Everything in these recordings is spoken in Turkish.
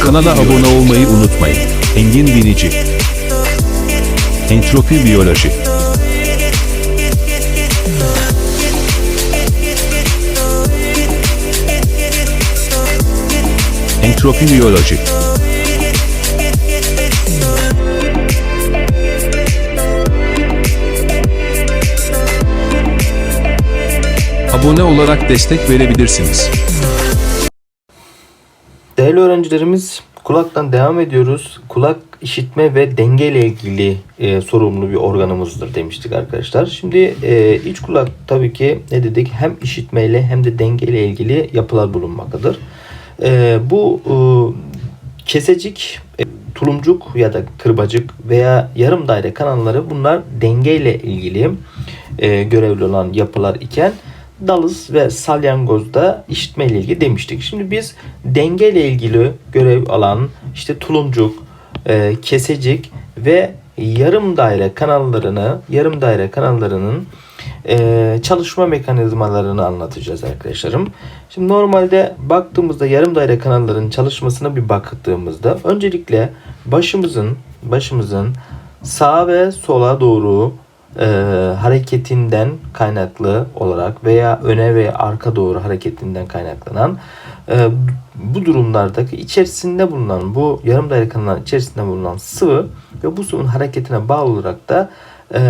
Kanala abone olmayı unutmayın. Engin Binici Entropi Biyoloji Entropi Biyoloji Abone olarak destek verebilirsiniz. Değerli öğrencilerimiz kulaktan devam ediyoruz. Kulak işitme ve denge ile ilgili e, sorumlu bir organımızdır demiştik arkadaşlar. Şimdi e, iç kulak tabii ki ne dedik hem işitmeyle hem de denge ile ilgili yapılar bulunmaktadır. E, bu e, kesecik, e, tulumcuk ya da kırbacık veya yarım daire kanalları bunlar denge ile ilgili e, görevli olan yapılar iken dalız ve salyangozda işitme ile ilgili demiştik. Şimdi biz denge ile ilgili görev alan işte tulumcuk, e, kesecik ve yarım daire kanallarını, yarım daire kanallarının e, çalışma mekanizmalarını anlatacağız arkadaşlarım. Şimdi normalde baktığımızda yarım daire kanalların çalışmasına bir baktığımızda öncelikle başımızın başımızın sağa ve sola doğru e, hareketinden kaynaklı olarak veya öne ve arka doğru hareketinden kaynaklanan e, bu durumlardaki içerisinde bulunan bu yarım daire kanalların içerisinde bulunan sıvı ve bu sıvının hareketine bağlı olarak da e,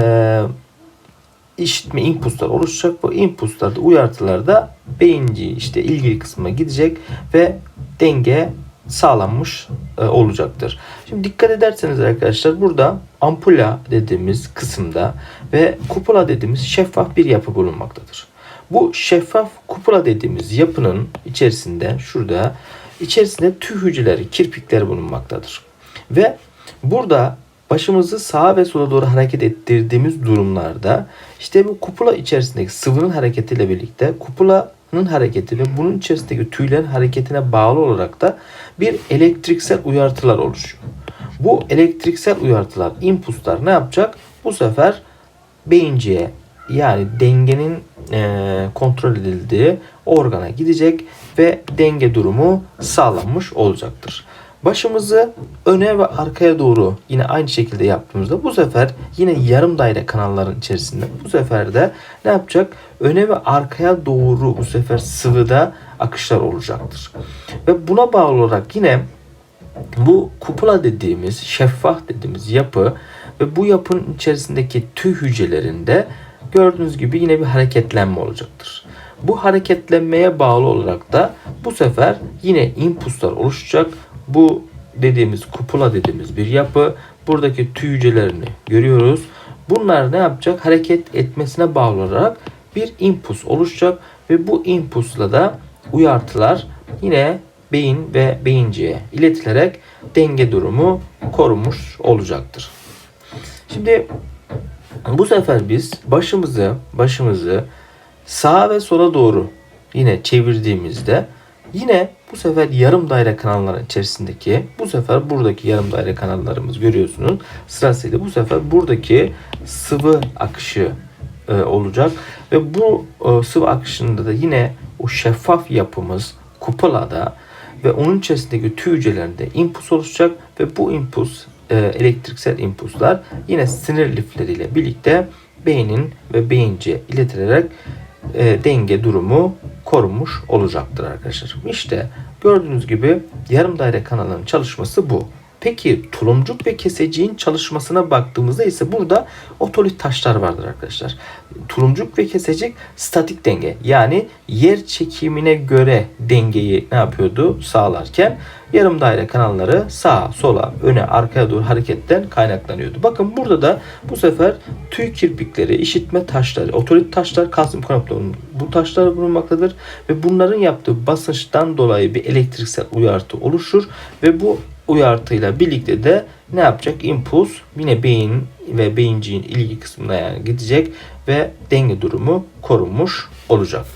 işitme impulslar oluşacak. Bu impulslarda uyartılarda beyinci işte ilgili kısmına gidecek ve denge sağlanmış olacaktır. Şimdi dikkat ederseniz arkadaşlar burada ampula dediğimiz kısımda ve kupula dediğimiz şeffaf bir yapı bulunmaktadır. Bu şeffaf kupula dediğimiz yapının içerisinde şurada içerisinde tüy hücreleri, kirpikler bulunmaktadır. Ve burada başımızı sağa ve sola doğru hareket ettirdiğimiz durumlarda işte bu kupula içerisindeki sıvının hareketiyle birlikte kupulanın hareketi ve bunun içerisindeki tüylerin hareketine bağlı olarak da bir elektriksel uyartılar oluşuyor. Bu elektriksel uyartılar, impulslar ne yapacak? Bu sefer beyinciye yani dengenin eee, kontrol edildiği organa gidecek ve denge durumu sağlanmış olacaktır. Başımızı öne ve arkaya doğru yine aynı şekilde yaptığımızda bu sefer yine yarım daire kanalların içerisinde bu sefer de ne yapacak? Öne ve arkaya doğru bu sefer sıvıda akışlar olacaktır. Ve buna bağlı olarak yine bu kupula dediğimiz, şeffaf dediğimiz yapı ve bu yapının içerisindeki tüy hücrelerinde gördüğünüz gibi yine bir hareketlenme olacaktır. Bu hareketlenmeye bağlı olarak da bu sefer yine impulslar oluşacak. Bu dediğimiz kupula dediğimiz bir yapı. Buradaki tüy hücrelerini görüyoruz. Bunlar ne yapacak? Hareket etmesine bağlı olarak bir impuls oluşacak ve bu impulsla da uyartılar yine beyin ve beyinciye iletilerek denge durumu korunmuş olacaktır. Şimdi bu sefer biz başımızı başımızı sağa ve sola doğru yine çevirdiğimizde yine bu sefer yarım daire kanalların içerisindeki bu sefer buradaki yarım daire kanallarımız görüyorsunuz. Sırasıyla bu sefer buradaki sıvı akışı e, olacak. Ve bu e, sıvı akışında da yine o şeffaf yapımız kupolada ve onun içerisindeki tüy hücrelerinde impuls oluşacak ve bu impuls e, elektriksel impulslar yine sinir lifleriyle birlikte beynin ve beyince iletilerek e, denge durumu korunmuş olacaktır arkadaşlar. İşte gördüğünüz gibi yarım daire kanalının çalışması bu. Peki tulumcuk ve keseciğin çalışmasına baktığımızda ise burada otolit taşlar vardır arkadaşlar. Tulumcuk ve kesecik statik denge yani yer çekimine göre dengeyi ne yapıyordu sağlarken yarım daire kanalları sağa sola öne arkaya doğru hareketten kaynaklanıyordu. Bakın burada da bu sefer tüy kirpikleri, işitme taşları, otolit taşlar, kalsiyum kanatlarının bu taşlar bulunmaktadır ve bunların yaptığı basınçtan dolayı bir elektriksel uyartı oluşur ve bu uyartıyla birlikte de ne yapacak? Impuls yine beyin ve beyinciğin ilgi kısmına yani gidecek ve denge durumu korunmuş olacaktır.